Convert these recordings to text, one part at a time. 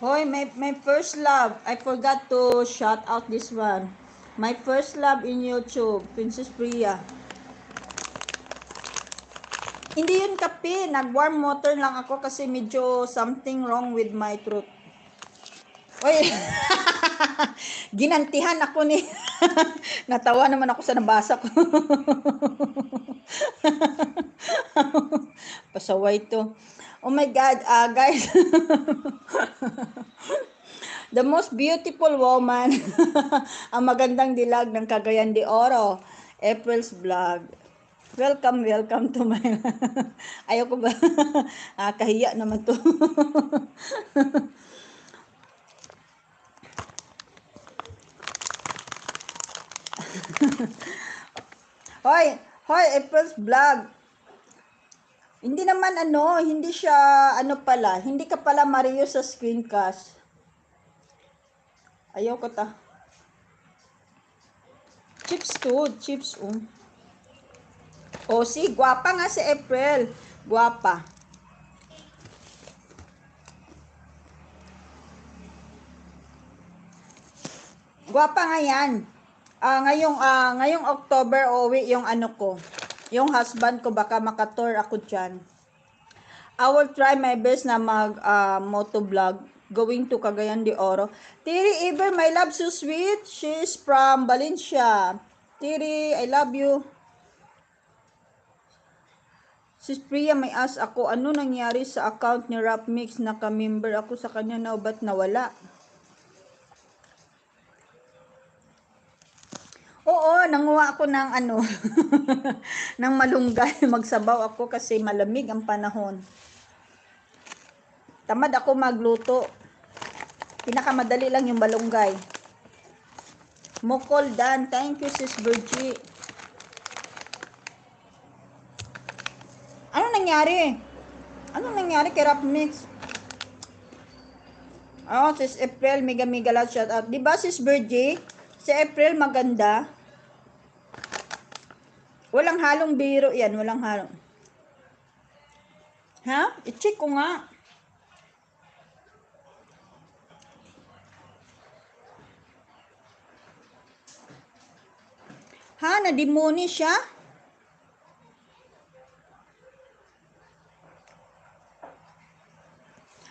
Hoy, my, my first love. I forgot to shout out this one. My first love in YouTube, Princess Priya. Hindi yun kape. Nag-warm water lang ako kasi medyo something wrong with my throat. Oy, ginantihan ako ni... Natawa naman ako sa nabasa ko. Pasaway to. Oh my God, uh, guys. The most beautiful woman. ang magandang dilag ng Cagayan de Oro. April's vlog. Welcome, welcome to my... Ayoko ba? ah, kahiya naman to. hoy, hoy, April's vlog. Hindi naman ano, hindi siya ano pala, hindi ka pala Mario sa screencast. Ayaw ko ta. Chips to, chips um. O si, gwapa nga si April. Gwapa. Gwapa nga yan. Ah, ngayong ah, ngayong October uwi yung ano ko. Yung husband ko baka makator ako diyan. I will try my best na mag ah, motovlog going to Cagayan de Oro. Tiri Iber, my love so sweet. She's from Valencia. Tiri, I love you. Sis Priya, may ask ako, ano nangyari sa account ni Rap Mix? Naka-member ako sa kanya na, ba't nawala? Oo, nanguha ako ng ano, ng malunggay. Magsabaw ako kasi malamig ang panahon. Tamad ako magluto. Pinakamadali lang yung malunggay. Mukol Dan. Thank you, Sis Virgie. Ano nangyari? Ano nangyari kay Rap Mix? Oh, Sis April, mega mega loud shout out. Di ba, Sis Virgie? Si April maganda. Walang halong biro yan. Walang halong. Ha? I-check ko nga. Ha? Nadimoni siya?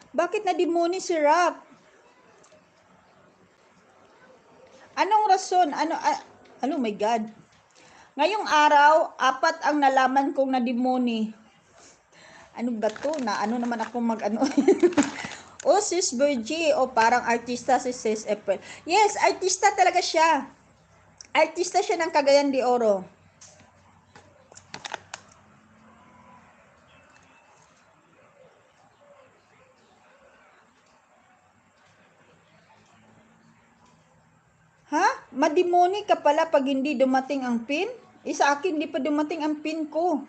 Bakit nadimoni si Rap? Anong rason? Ano, ah, ano my God? Ngayong araw, apat ang nalaman kong nadimoni. Ano ba to? Na ano naman ako mag ano? o sis Virgie, o parang artista si sis April. Yes, artista talaga siya. Artista siya ng Cagayan de Oro. Ha? Madimoni ka pala pag hindi dumating ang pin? Eh, sa akin, hindi pa dumating ang pin ko.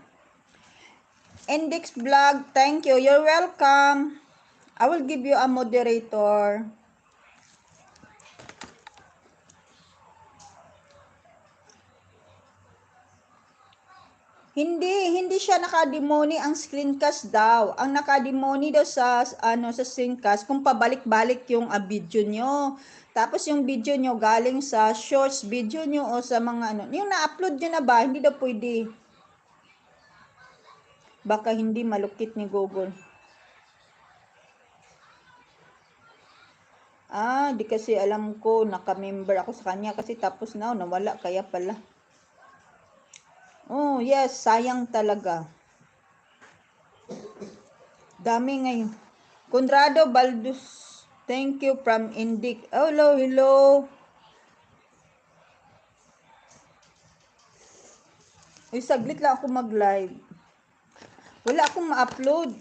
Index Vlog, thank you. You're welcome. I will give you a moderator. Hindi, hindi siya nakademoni ang screencast daw. Ang nakademoni daw sa ano sa screencast kung pabalik-balik yung uh, video nyo. Tapos yung video nyo galing sa shorts video nyo o sa mga ano. Yung na-upload nyo na ba, hindi daw pwede. Baka hindi malukit ni Google. Ah, di kasi alam ko, naka-member ako sa kanya kasi tapos na, nawala, kaya pala. Yes, sayang talaga. Dami ngayon. Conrado Baldus, thank you from Indic. Hello, hello. Uy, saglit lang ako mag-live. Wala akong ma-upload.